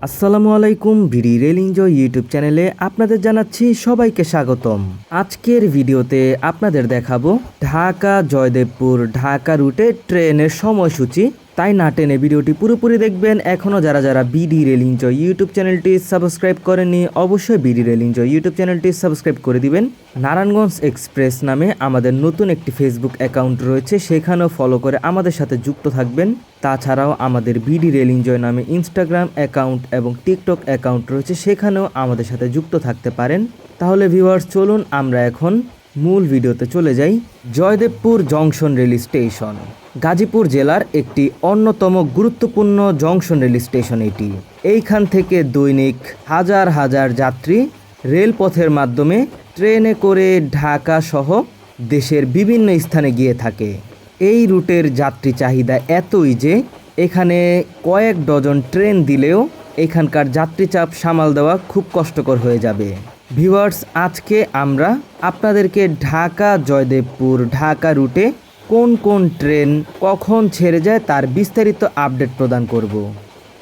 আসসালামু আলাইকুম ভিডি rail enjoy YouTube চ্যানেলে আপনাদের জানাচ্ছি সবাইকে স্বাগতম। আজকের ভিডিওতে আপনাদের দেখাবো ঢাকা জয়দেবপুর ঢাকা রুটে ট্রেনের সময়সূচি তাই না টেনে ভিডিওটি পুরোপুরি দেখবেন। এখনও যারা যারা বিডি রেল এনজয় ইউটিউব চ্যানেলটি সাবস্ক্রাইব করেনি অবশ্যই বিডি রেল এনজয় ইউটিউব চ্যানেলটি সাবস্ক্রাইব করে দিবেন। নারায়ণগঞ্জ এক্সপ্রেস নামে আমাদের নতুন একটি ফেসবুক অ্যাকাউন্ট রয়েছে, সেখানেও ফলো করে আমাদের সাথে যুক্ত থাকবেন। তাছাড়াও আমাদের বিডি রেল এনজয় নামে ইনস্টাগ্রাম অ্যাকাউন্ট এবং টিকটক অ্যাকাউন্ট রয়েছে, সেখানেও আমাদের সাথে যুক্ত থাকতে পারেন। তাহলে ভিউয়ার্স চলুন আমরা এখন মূল ভিডিওতে চলে যাই Joydebpur junction rail station. Gazipur জেলার একটি অন্যতম গুরুত্বপূর্ণ জংশন রেল স্টেশন এটি। এইখান থেকে দৈনিক হাজার হাজার যাত্রী রেলপথের মাধ্যমে ট্রেনে করে ঢাকা সহ দেশের বিভিন্ন স্থানে গিয়ে থাকে। এই রুটের যাত্রী চাহিদা এতই যে এখানে কয়েক ডজন ট্রেন দিলেও এখানকার যাত্রী চাপ সামাল দেওয়া খুব কষ্টকর হয়ে যাবে। ভিউয়ার্স, আজকে আমরা আপনাদেরকে ঢাকা জয়দেবপুর, ঢাকা রুটে কোন কোন ট্রেন কখন ছেড়ে যায় তার বিস্তারিত আপডেট প্রদান করব।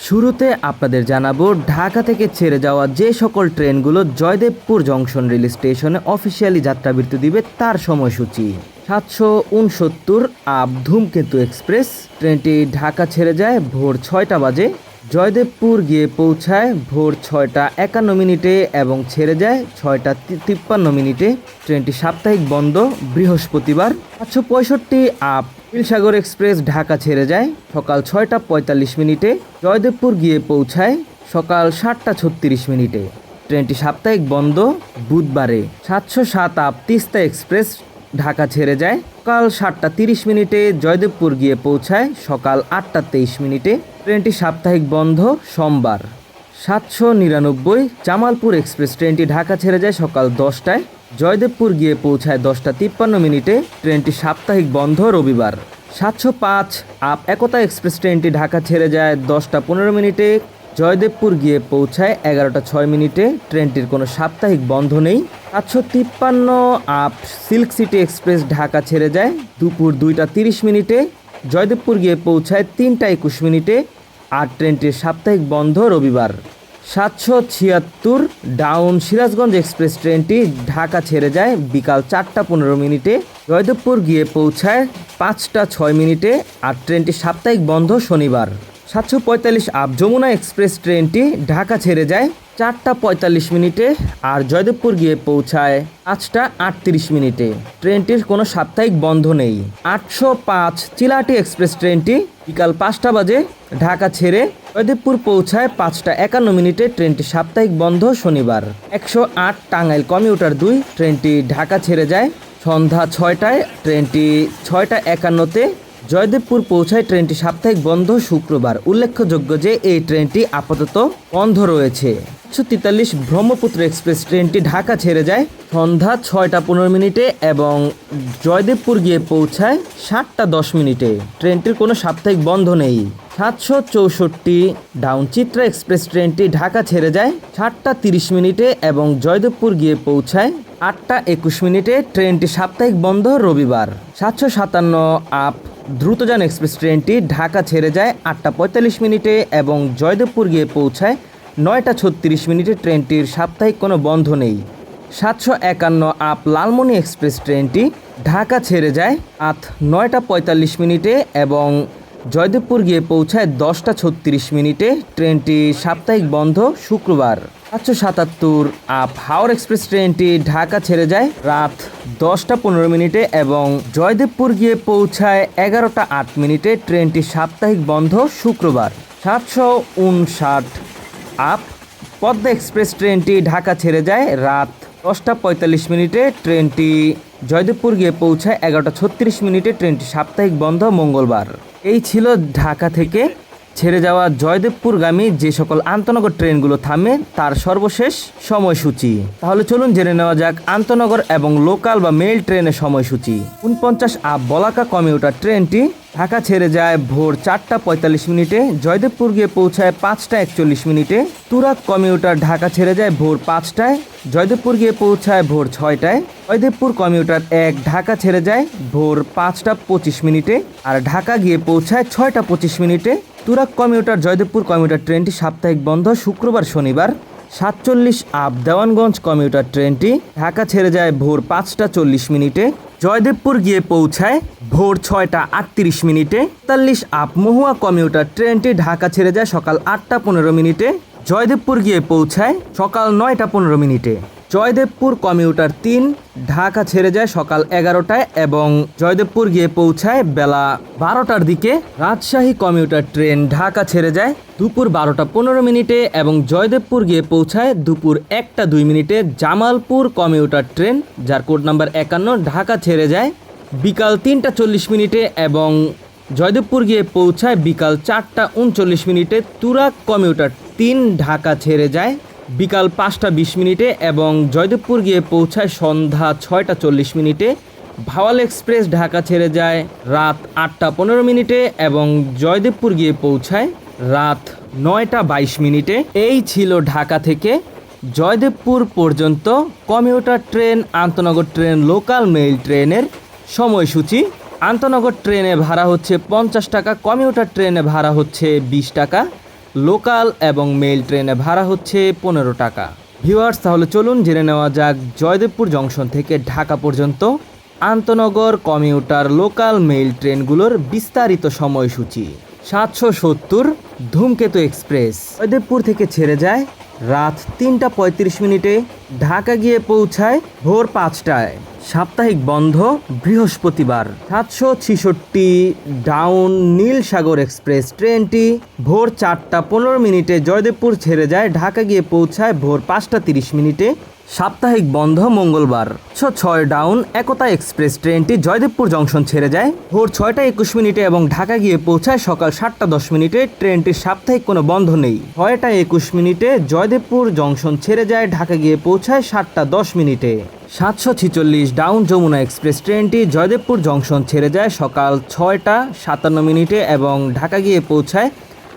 শুরুতে আপনাদের জানাব, ঢাকা থেকে ছেড়ে যাওয়া যে সকল ট্রেনগুলো জয়দেবপুর জংশন রেল স্টেশনে অফিসিয়ালি যাত্রাবৃত্তি দিবে তার সময়সূচি। সাতশো উনসত্তর আপ ধূমকেতু এক্সপ্রেস, ট্রেনটি ঢাকা ছেড়ে যায় ভোর ছয়টা বাজে। জয়দেবপুর গিয়ে পৌঁছায় ভোর ছয়টা একান্ন মিনিটে এবং ছেড়ে যায় ছয়টা তিপ্পান্ন মিনিটে। ট্রেনটি সাপ্তাহিক বন্ধ, বৃহস্পতিবার। পাঁচশো পঁয়ষট্টি আপ নীলসাগর এক্সপ্রেস ঢাকা ছেড়ে যায় সকাল ছয়টা পঁয়তাল্লিশ মিনিটে। জয়দেবপুর গিয়ে পৌঁছায় সকাল সাতটা ছত্রিশ মিনিটে। ট্রেনটি সাপ্তাহিক বন্ধ, বুধবারে। সাতশো সাত আপ তিস্তা এক্সপ্রেস ঢাকা ছেড়ে যায়। সকাল সাতটা তিরিশ মিনিটে জয়দেবপুর গিয়ে পৌঁছায়। সকাল আটটা তেইশ মিনিটে ট্রেনটি সাপ্তাহিক বন্ধ, সোমবার। সাতশো নিরানব্বই জামালপুর এক্সপ্রেস ট্রেনটি ঢাকা ছেড়ে যায় সকাল দশটায়। জয়দেবপুর গিয়ে পৌঁছায় দশটা তিপ্পান্ন মিনিটে। ট্রেনটি সাপ্তাহিক বন্ধ, রবিবার। সাতশো পাঁচ আপ একতা এক্সপ্রেস ট্রেনটি ঢাকা ছেড়ে যায় দশটা পনেরো মিনিটে। জয়দেবপুর গিয়ে পৌঁছায় এগারোটা ছয় মিনিটে। ট্রেনটির কোনো সাপ্তাহিক বন্ধ নেই। সাতশো তিপ্পান্ন up silk city express Dhaka ছেড়ে যায়। দুপুর দুইটা তিরিশ মিনিটে। জয়দেবপুর গিয়ে পৌঁছায় তিনটা একুশ মিনিটে। আর ট্রেনটির সাপ্তাহিক বন্ধ রবিবার। সাতশো ছিয়াত্তর ডাউন সিরাজগঞ্জ এক্সপ্রেস ট্রেনটি ঢাকা ছেড়ে যায় বিকাল চারটা পনেরো মিনিটে। জয়দেবপুর গিয়ে পৌঁছায় পাঁচটা ছয় মিনিটে। আর ট্রেনটি সাপ্তাহিক বন্ধ শনিবার। সাতশো পঁয়তাল্লিশ আপ যমুনা এক্সপ্রেস ট্রেনটি ঢাকা ছেড়ে যায় চারটা পঁয়তাল্লিশ মিনিটে আর জয়দেবপুর গিয়ে পৌঁছায় পাঁচটা আটত্রিশ মিনিটে। ট্রেনটির কোনো সাপ্তাহিক বন্ধ নেই। আটশো পাঁচ চিলাটি এক্সপ্রেস ট্রেনটি বিকাল পাঁচটা বাজে ঢাকা ছেড়ে জয়দেবপুর পৌঁছায় পাঁচটা একান্ন মিনিটে ট্রেনটি সাপ্তাহিক বন্ধ শনিবার। একশো আট টাঙ্গাইল কমিউটার দুই ট্রেনটি ঢাকা ছেড়ে যায়। সন্ধ্যা ছয়টায় ট্রেনটি ছয়টা একান্নতে জয়দেবপুর পৌঁছায় ট্রেনটি সাপ্তাহিক বন্ধ শুক্রবার। উল্লেখযোগ্য যে এই ট্রেনটি আপাতত বন্ধ রয়েছে। একশো তেতাল্লিশ ব্রহ্মপুত্র এক্সপ্রেস ট্রেনটি ঢাকা ছেড়ে যায় সন্ধ্যা ছয়টা পনেরো মিনিটে এবং জয়দেবপুর গিয়ে পৌঁছায় সাতটা দশ মিনিটে। ট্রেনটির কোনো সাপ্তাহিক বন্ধ নেই। সাতশো চৌষট্টি ডাউন চিত্রা এক্সপ্রেস ট্রেনটি ঢাকা ছেড়ে যায় সাতটা তিরিশ মিনিটে এবং জয়দেবপুর গিয়ে পৌঁছায় আটটা একুশ মিনিটে। ট্রেনটি সাপ্তাহিক বন্ধ রবিবার। সাতশো সাতান্ন আপ দ্রুতযান এক্সপ্রেস ট্রেনটি ঢাকা ছেড়ে যায় আটটা পঁয়তাল্লিশ মিনিটে এবং জয়দেবপুর গিয়ে পৌঁছায় নয়টা ছত্রিশ মিনিটে ট্রেনটির সাপ্তাহিক কোনো বন্ধ নেই। সাতশো একান্ন আপ লালমনি এক্সপ্রেস ট্রেনটি ঢাকা ছেড়ে যায় আত নয়টা পঁয়তাল্লিশ মিনিটে এবং জয়দেবপুর গিয়ে পৌঁছায় দশটা ছত্রিশ মিনিটে। ট্রেনটি সাপ্তাহিক বন্ধ শুক্রবার। সাতশো সাতাত্তর, আপ হাওড় এক্সপ্রেস ট্রেনটি ঢাকা ছেড়ে যায় রাত দশটা পনেরো মিনিটে এবং জয়দেবপুর গিয়ে পৌঁছায় এগারোটা আট মিনিটে। ট্রেনটি সাপ্তাহিক বন্ধ শুক্রবার। সাতশো উনষাট আপ পদ্মা এক্সপ্রেস ট্রেনটি ঢাকা ছেড়ে যায় রাত দশটা পঁয়তাল্লিশ মিনিটে। ট্রেনটি জয়দেবপুর গিয়ে পৌঁছায় এগারোটা ছত্রিশ মিনিটে। ট্রেনটি সাপ্তাহিক বন্ধ মঙ্গলবার। এই ছিল ঢাকা থেকে ছেড়ে যাওয়া জয়দেবপুরগামী যে সকল আন্তনগর ট্রেনগুলো থামে, তার সর্বশেষ সময়সূচি। তাহলে চলুন জেনে নেওয়া যাক আন্তনগর এবং লোকাল বা মেল ট্রেনের সময়সূচি। উনপঞ্চাশ আপ বলাকা কমিউটার ট্রেনটি ঢাকা ছেড়ে যায় ভোর চারটা পঁয়তাল্লিশ মিনিটে, জয়দেবপুর গিয়ে পৌঁছায় পাঁচটা একচল্লিশ মিনিটে। তুরাক কমিউটার ঢাকা ছেড়ে যায় ভোর পাঁচটায়, জয়দেবপুর গিয়ে পৌঁছায় ভোর ছয়টায়। জয়দেবপুর কমিউটার এক ঢাকা ছেড়ে যায় ভোর পাঁচটা পঁচিশ মিনিটে আর ঢাকা গিয়ে পৌঁছায় ছয়টা পঁচিশ মিনিটে। তুরাক কমিউটার জয়দেবপুর কমিউটার ট্রেনটি সাপ্তাহিক বন্ধ, শুক্রবার, শনিবার। সাতচল্লিশ আপ দেওয়ানগঞ্জ কমিউটার ট্রেনটি ঢাকা ছেড়ে যায় ভোর পাঁচটা চল্লিশ মিনিটে। জয়দেবপুর গিয়ে পৌঁছায় ভোর ছয়টা আটত্রিশ মিনিটে। তাল্লিশ আপ মহুয়া কমিউটার ট্রেনটি ঢাকা ছেড়ে যায় সকাল আটটা পনেরো মিনিটে। জয়দেবপুর গিয়ে পৌঁছায় সকাল নয়টা পনেরো মিনিটে। জয়দেবপুর কমিউটার তিন ঢাকা ছেড়ে যায় সকাল এগারোটায় এবং জয়দেবপুর গিয়ে পৌঁছায় বেলা বারোটার দিকে। রাজশাহী কমিউটার ট্রেন ঢাকা ছেড়ে যায় দুপুর বারোটা পনেরো মিনিটে এবং জয়দেবপুর গিয়ে পৌঁছায় দুপুর একটা দুই মিনিটে জামালপুর কমিউটার ট্রেন, যার কোড নাম্বার একান্ন, ঢাকা ছেড়ে যায় বিকাল তিনটা চল্লিশ মিনিটে এবং জয়দেবপুর গিয়ে পৌঁছায় বিকাল চারটা উনচল্লিশ মিনিটে তুরাক কমিউটার তিন, ঢাকা ছেড়ে যায়। বিকাল পাঁচটা বিশ মিনিটে এবং জয়দেবপুর গিয়ে পৌঁছায় সন্ধ্যা ছয়টা চল্লিশ মিনিটে। ভাওয়াল এক্সপ্রেস ঢাকা ছেড়ে যায় রাত আটটা পনেরো মিনিটে এবং জয়দেবপুর গিয়ে পৌঁছায় রাত নয়টা বাইশ মিনিটে। এই ছিল ঢাকা থেকে জয়দেবপুর পর্যন্ত কমিউটার ট্রেন, আন্তনগর ট্রেন, লোকাল মেইল ট্রেনের সময়সূচি। আন্তনগর ট্রেনে ভাড়া হচ্ছে পঞ্চাশ টাকা, কমিউটার ট্রেনে ভাড়া হচ্ছে বিশ টাকা। লোকাল এবং মেইল ট্রেনে ভাড়া হচ্ছে পনেরো টাকা। ভিউয়ার্স, তাহলে চলুন জেনে নেওয়া যাক জয়দেবপুর জংশন থেকে ঢাকা পর্যন্ত আন্তনগর কমিউটার লোকাল মেইল ট্রেনগুলোর বিস্তারিত সময়সূচি। সাতশো সত্তর ধূমকেতু এক্সপ্রেস। জয়দেবপুর থেকে ছেড়ে যায় রাত তিনটা পঁয়ত্রিশ মিনিটে। ঢাকা গিয়ে পৌঁছায় ভোর পাঁচটায়। সাপ্তাহিক বন্ধ বৃহস্পতিবার। সাতশো ছিষট্টি ডাউন নীল সাগর এক্সপ্রেস ট্রেনটি ভোর চারটা পনেরো মিনিটে জয়দেবপুর ছেড়ে যায়, ঢাকা গিয়ে পৌঁছায় ভোর পাঁচটা তিরিশ মিনিটে। সাপ্তাহিক বন্ধ মঙ্গলবার। ছ ছয় ডাউন একতা এক্সপ্রেস ট্রেনটি জয়দেবপুর জংশন ছেড়ে যায়, ভোর ছয়টা একুশ মিনিটে এবং ঢাকা গিয়ে পৌঁছায় সকাল সাতটা দশ মিনিটে। ট্রেনটির সাপ্তাহিক কোনো বন্ধ নেই। ছয়টা একুশ মিনিটে জয়দেবপুর জংশন ছেড়ে যায়, ঢাকা গিয়ে পৌঁছায় সাতটা দশ মিনিটে। সাতশো ছিচল্লিশ ডাউন যমুনা এক্সপ্রেস ট্রেনটি জয়দেবপুর জংশন ছেড়ে যায় সকাল ছয়টা সাতান্ন মিনিটে এবং ঢাকা গিয়ে পৌঁছায়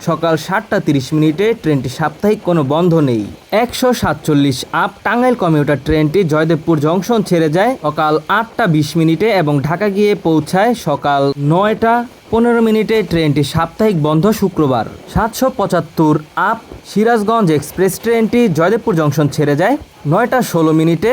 সকাল সাতটা তিরিশ মিনিটে। ট্রেনটি সাপ্তাহিক কোনো বন্ধ নেই। একশো সাতচল্লিশ আপ টাঙ্গাইল কমিউটার ট্রেনটি জয়দেবপুর জংশন ছেড়ে যায় সকাল আটটা বিশ মিনিটে এবং ঢাকা গিয়ে পৌঁছায় সকাল নয়টা পনেরো মিনিটে ট্রেনটি সাপ্তাহিক বন্ধ শুক্রবার। সাতশো পঁচাত্তর আপ সিরাজগঞ্জ এক্সপ্রেস ট্রেনটি জয়দেবপুর জংশন ছেড়ে যায়। নয়টা ষোলো মিনিটে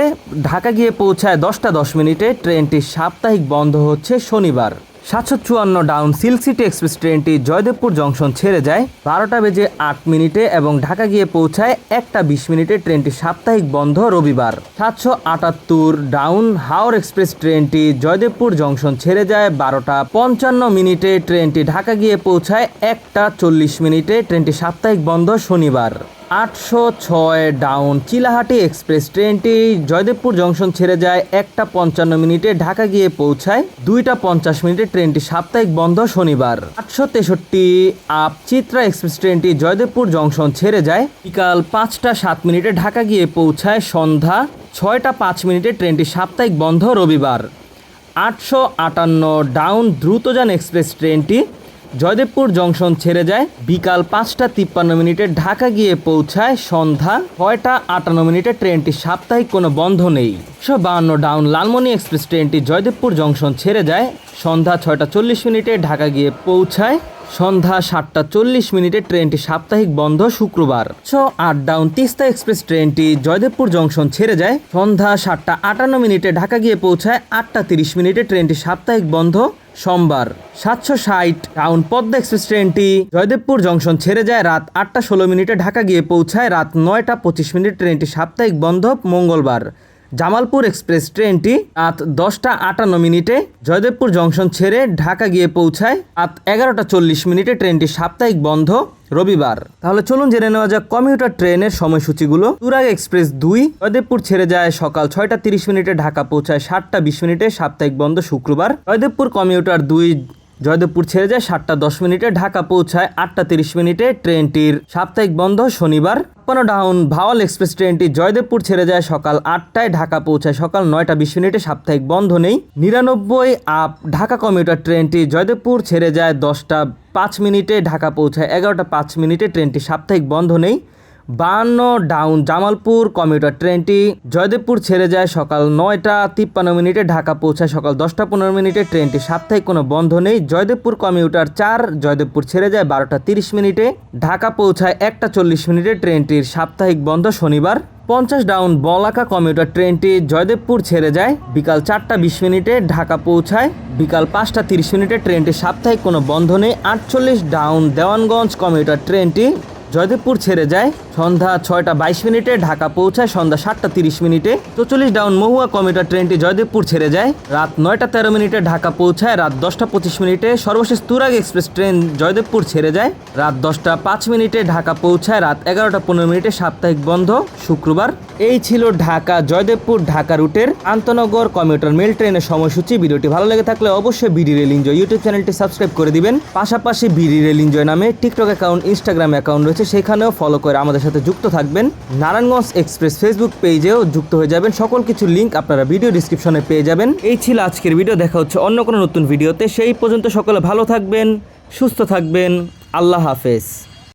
ঢাকা গিয়ে পৌঁছায় দশটা দশ মিনিটে ট্রেনটি সাপ্তাহিক বন্ধ হচ্ছে শনিবার। সাতশো চুয়ান্ন ডাউন সিল্ক সিটি এক্সপ্রেস ট্রেনটি জয়দেবপুর জংশন ছেড়ে যায় বারোটা বেজে আট মিনিটে এবং ঢাকা গিয়ে পৌঁছায় একটা বিশ মিনিটে ট্রেনটি সাপ্তাহিক বন্ধ রবিবার। সাতশো আটাত্তর ডাউন হাওর এক্সপ্রেস ট্রেনটি জয়দেবপুর জংশন ছেড়ে যায় বারোটা পঞ্চান্ন মিনিটে ট্রেনটি ঢাকা গিয়ে পৌঁছায় একটা চল্লিশ মিনিটে। ট্রেনটি সাপ্তাহিক বন্ধ শনিবার। আটশো ছয় ডাউন চিলাহাটি এক্সপ্রেস ট্রেনটি জয়দেবপুর জংশন ছেড়ে যায় একটা পঞ্চান্ন মিনিটে ঢাকা গিয়ে পৌঁছায় দুইটা পঞ্চাশ মিনিটে ট্রেনটি সাপ্তাহিক বন্ধ শনিবার। আটশো তেষট্টি আপ চিত্রা এক্সপ্রেস ট্রেনটি জয়দেবপুর জংশন ছেড়ে যায়। বিকাল পাঁচটা সাত মিনিটে ঢাকা গিয়ে পৌঁছায় সন্ধ্যা ছয়টা পাঁচ মিনিটে ট্রেনটি সাপ্তাহিক বন্ধ রবিবার। আটশো আটান্ন ডাউন দ্রুতযান এক্সপ্রেস ট্রেনটি জয়দেবপুর জংশন ছেড়ে যায়। বিকাল পাঁচটা তিপ্পান্ন মিনিটে ঢাকা গিয়ে পৌঁছায় সন্ধ্যা ছয়টা আটান্ন মিনিটে ট্রেনটি সাপ্তাহিক কোনো বন্ধ নেই। একশো বাহান্ন ডাউন লালমনি এক্সপ্রেস ট্রেনটি জয়দেবপুর জংশন ছেড়ে যায়। সন্ধ্যা ছয়টা চল্লিশ মিনিটে ঢাকা গিয়ে পৌঁছায়। সন্ধ্যা সাতটা চল্লিশ মিনিটে ট্রেনটি সাপ্তাহিক বন্ধ শুক্রবার। ছ, আট ডাউন তিস্তা এক্সপ্রেস ট্রেনটি জয়দেবপুর জংশন ছেড়ে যায়। সন্ধ্যা সাতটা আটান্ন মিনিটে ঢাকা গিয়ে পৌঁছায় আটটা তিরিশ মিনিটে ট্রেনটি সাপ্তাহিক বন্ধ সোমবার। সাতশো ষাট টাউন পদ্মা এক্সপ্রেস ট্রেনটি জয়দেবপুর জংশন ছেড়ে যায় রাত আটটা ষোলো মিনিটে ঢাকা গিয়ে পৌঁছায় রাত নয়টা পঁচিশ মিনিট ট্রেনটি সাপ্তাহিক বন্ধ মঙ্গলবার। জামালপুর এক্সপ্রেস ট্রেনটি রাত দশটা আটান্ন মিনিটে জয়দেবপুর জংশন ছেড়ে ঢাকা গিয়ে পৌঁছায় রাত এগারোটা চল্লিশ মিনিটে ট্রেনটি সাপ্তাহিক বন্ধ রবিবার। তাহলে চলুন জেনে নেওয়া যাক কমিউটার ট্রেনের সময়সূচিগুলো। তুরাগ এক্সপ্রেস দুই জয়দেবপুর ছেড়ে যায় সকাল ছয়টা তিরিশ মিনিটে ঢাকা পৌঁছায় সাতটা বিশ মিনিটে সাপ্তাহিক বন্ধ শুক্রবার। জয়দেবপুর কমিউটার দুই জয়দেবপুর ছেড়ে যায় সাতটা দশ মিনিটে, ঢাকা পৌঁছায় আটটা তিরিশ মিনিটে ট্রেনটির সাপ্তাহিক বন্ধ শনিবার। ডাউন ভাওয়াল এক্সপ্রেস ট্রেনটি জয়দেবপুর ছেড়ে যায় সকাল আটটায়, ঢাকা পৌঁছায় সকাল নয়টা বিশ মিনিটে, সাপ্তাহিক বন্ধ নেই। নিরানব্বই আপ ঢাকা কমিউটার ট্রেনটি জয়দেবপুর ছেড়ে যায় দশটা পাঁচ মিনিটে, ঢাকা পৌঁছায় এগারোটা পাঁচ মিনিটে, ট্রেনটি সাপ্তাহিক বন্ধ নেই। বাহান্ন ডাউন জামালপুর কমিউটার ট্রেনটি জয়দেবপুর ছেড়ে যায় সকাল নয়টা তিপ্পান্ন মিনিটে, ঢাকা পৌঁছায় সকাল দশটা পনেরো মিনিটে ট্রেনটি সাপ্তাহিক কোনো বন্ধ নেই। জয়দেবপুর কমিউটার চার, জয়দেবপুর ছেড়ে যায় বারোটা তিরিশ মিনিটে, ঢাকা পৌঁছায় একটা চল্লিশ মিনিটে ট্রেনটির সাপ্তাহিক বন্ধ শনিবার। পঞ্চাশ ডাউন বলাকা কমিউটার ট্রেনটি জয়দেবপুর ছেড়ে যায় বিকাল চারটা বিশ মিনিটে, ঢাকা পৌঁছায় বিকাল পাঁচটা তিরিশ মিনিটে ট্রেনটি সাপ্তাহিক কোনো বন্ধ নেই। আটচল্লিশ ডাউন দেওয়ানগঞ্জ কমিউটার ট্রেনটি জয়দেবপুর ছেড়ে যায়। সন্ধ্যা ছয়টা বাইশ মিনিটে ঢাকা পৌঁছায়, সন্ধ্যা সাতটা তিরিশ মিনিটে। চৌচল্লিশ ডাউন মহুয়া কমিউটার ট্রেনটি জয়দেবপুর ছেড়ে যায়। রাত নয়টা তেরো মিনিটে ঢাকা পৌঁছায়, রাত দশটা পঁচিশ মিনিটে সর্বশেষ তুরাগ এক্সপ্রেস ট্রেন জয়দেবপুর ছেড়ে যায়। রাত দশটা পাঁচ মিনিটে ঢাকা পৌঁছায়, রাত এগারোটা পনেরো মিনিটে সাপ্তাহিক বন্ধ, শুক্রবার। এই ছিল ঢাকা জয়দেবপুর ঢাকা রুটের আন্তনগর কমিউটার মেল ট্রেনের সময়সূচি। ভিডিওটি ভালো লেগে থাকলে অবশ্যই বিডি রেল এনজয় ইউটিউব চ্যানেলটি সাবস্ক্রাইব করে দিবেন। পাশাপাশি বিডি রেল এনজয় নামে টিকটক অ্যাকাউন্ট, ইনস্টাগ্রাম অ্যাকাউন্ট রয়েছে সেখানেও ফলো করে আমাদের সাথে যুক্ত থাকবেন। নারায়ণগঞ্জ এক্সপ্রেস ফেসবুক পেজেও যুক্ত হয়ে যাবেন। সকল কিছু লিঙ্ক আপনারা ভিডিও ডিসক্রিপশনে পেয়ে যাবেন। এই ছিল আজকের ভিডিও দেখা হচ্ছে অন্য কোনো নতুন ভিডিওতে সেই পর্যন্ত সকলে ভালো থাকবেন, সুস্থ থাকবেন। আল্লাহ হাফেজ।